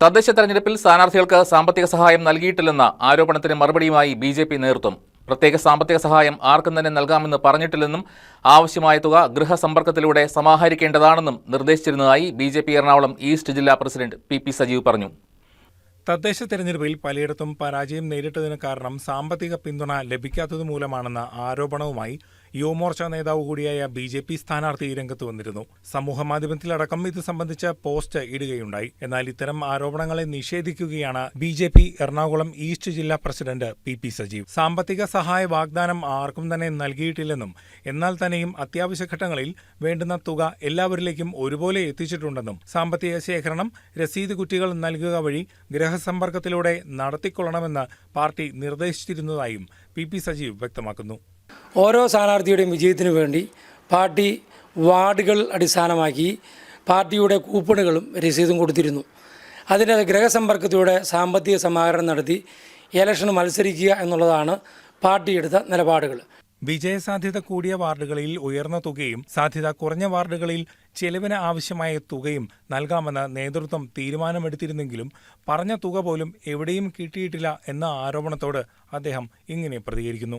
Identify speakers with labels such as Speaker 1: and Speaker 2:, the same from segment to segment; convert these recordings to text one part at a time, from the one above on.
Speaker 1: തദ്ദേശ തെരഞ്ഞെടുപ്പിൽ സ്ഥാനാർത്ഥികൾക്ക് സാമ്പത്തിക സഹായം നൽകിയിട്ടില്ലെന്ന ആരോപണത്തിന് മറുപടിയുമായി ബി ജെ പി നേതൃത്വം. പ്രത്യേക സാമ്പത്തിക സഹായം ആർക്കും തന്നെ നൽകാമെന്ന് പറഞ്ഞിട്ടില്ലെന്നും ആവശ്യമായ തുക ഗൃഹസമ്പർക്കത്തിലൂടെ സമാഹരിക്കേണ്ടതാണെന്നും നിർദ്ദേശിച്ചിരുന്നതായി B J P Ernakulam east ജില്ലാ പ്രസിഡന്റ് പി പി സജീവ് പറഞ്ഞു.
Speaker 2: തദ്ദേശ തെരഞ്ഞെടുപ്പിൽ പലയിടത്തും പരാജയം നേരിട്ടതിന് കാരണം സാമ്പത്തിക പിന്തുണ ലഭിക്കാത്തത് മൂലമാണെന്ന ആരോപണവുമായി യുവമോർച്ച നേതാവ് കൂടിയായ ബി ജെ പി സ്ഥാനാർത്ഥി രംഗത്ത് വന്നിരുന്നു. സമൂഹമാധ്യമത്തിലടക്കം ഇത് സംബന്ധിച്ച പോസ്റ്റ് ഇടുകയുണ്ടായി. എന്നാൽ ഇത്തരം ആരോപണങ്ങളെ നിഷേധിക്കുകയാണ് B J P Ernakulam east ജില്ലാ പ്രസിഡന്റ് പി പി സജീവ്. സാമ്പത്തിക സഹായ വാഗ്ദാനം ആർക്കും തന്നെ നൽകിയിട്ടില്ലെന്നും എന്നാൽ തന്നെയും അത്യാവശ്യ ഘട്ടങ്ങളിൽ വേണ്ടുന്ന തുക എല്ലാവരിലേക്കും ഒരുപോലെ എത്തിച്ചിട്ടുണ്ടെന്നും സാമ്പത്തിക ശേഖരണം രസീത് കുറ്റികൾ നൽകുക വഴി ഗ്രഹസമ്പർക്കത്തിലൂടെ നടത്തിക്കൊള്ളണമെന്ന് പാർട്ടി നിർദ്ദേശിച്ചിരുന്നതായും പി പി സജീവ് വ്യക്തമാക്കുന്നു.
Speaker 3: ഓരോ സ്ഥാനാർത്ഥിയുടെയും വിജയത്തിനു വേണ്ടി പാർട്ടി വാർഡുകൾ അടിസ്ഥാനമാക്കി പാർട്ടിയുടെ കൂപ്പണുകളും രസീതും കൊടുത്തിരുന്നു. അതിന്റെ ഗ്രഹസമ്പർക്കത്തിലൂടെ സാമ്പത്തിക സമാഹരണം നടത്തി ഇലക്ഷൻ മത്സരിക്കുക എന്നുള്ളതാണ് പാർട്ടി എടുത്ത നിലപാടുകൾ.
Speaker 2: വിജയസാധ്യത കൂടിയ വാർഡുകളിൽ ഉയർന്ന തുകയും സാധ്യത കുറഞ്ഞ വാർഡുകളിൽ ചെലവിന് ആവശ്യമായ തുകയും നൽകാമെന്ന് നേതൃത്വം തീരുമാനമെടുത്തിരുന്നെങ്കിലും പറഞ്ഞ തുക പോലും എവിടെയും കിട്ടിയിട്ടില്ല എന്ന ആരോപണത്തോട് അദ്ദേഹം ഇങ്ങനെ പ്രതികരിക്കുന്നു.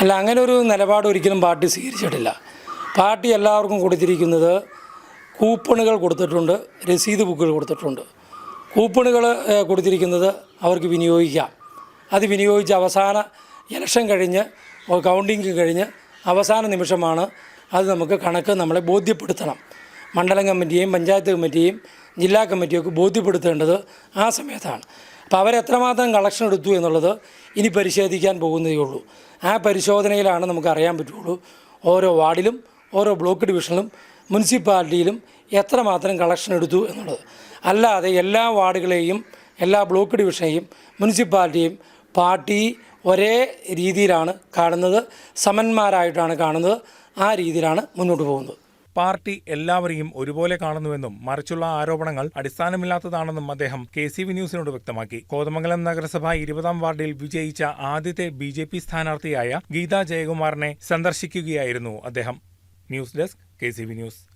Speaker 3: അല്ല അങ്ങനെ ഒരു നിലപാട് ഒരിക്കലും പാർട്ടി സ്വീകരിച്ചിട്ടില്ല. പാർട്ടി എല്ലാവർക്കും കൊടുത്തിരിക്കുന്നത് കൂപ്പണുകൾ കൊടുത്തിട്ടുണ്ട് രസീത് ബുക്കുകൾ കൊടുത്തിട്ടുണ്ട്. കൂപ്പണുകൾ കൊടുത്തിരിക്കുന്നത് അവർക്ക് വിനിയോഗിക്കാം. അത് വിനിയോഗിച്ച് അവസാന ഇലക്ഷൻ കഴിഞ്ഞ് കൗണ്ടിങ് കഴിഞ്ഞ് അവസാന നിമിഷമാണ് അത് നമുക്ക് കണക്ക് നമ്മളെ ബോധ്യപ്പെടുത്തണം. മണ്ഡലം കമ്മിറ്റിയെയും പഞ്ചായത്ത് കമ്മിറ്റിയെയും ജില്ലാ കമ്മിറ്റിയൊക്കെ ബോധ്യപ്പെടുത്തേണ്ടത് ആ സമയത്താണ്. അപ്പോൾ അവരെത്രമാത്രം കളക്ഷൻ എടുത്തു എന്നുള്ളത് ഇനി പരിശോധിക്കാൻ പോകുന്നതേ ഉള്ളൂ. ആ പരിശോധനയിലാണ് നമുക്ക് അറിയാൻ പറ്റുള്ളൂ ഓരോ വാർഡിലും ഓരോ ബ്ലോക്ക് ഡിവിഷനിലും മുനിസിപ്പാലിറ്റിയിലും എത്രമാത്രം കളക്ഷൻ എടുത്തു എന്നുള്ളത്. അല്ലാതെ എല്ലാ വാർഡുകളെയും എല്ലാ ബ്ലോക്ക് ഡിവിഷനെയും മുനിസിപ്പാലിറ്റിയും പാർട്ടി ഒരേ രീതിയിലാണ് കാണുന്നത്. സമന്മാരായിട്ടാണ് കാണുന്നത്. ആ രീതിയിലാണ് മുന്നോട്ട് പോകുന്നത്.
Speaker 2: പാർട്ടി എല്ലാവരെയും ഒരുപോലെ കാണുന്നുവെന്നും മറിച്ചുള്ള ആരോപണങ്ങൾ അടിസ്ഥാനമില്ലാത്തതാണെന്നും അദ്ദേഹം കെ സി വി ന്യൂസിനോട് വ്യക്തമാക്കി. കോതമംഗലം നഗരസഭ ഇരുപതാം വാർഡിൽ വിജയിച്ച ആദ്യത്തെ ബി ജെ പി സ്ഥാനാർത്ഥിയായ ഗീതാ ജയകുമാറിനെ സന്ദർശിക്കുകയായിരുന്നു അദ്ദേഹം. News desk K C V news.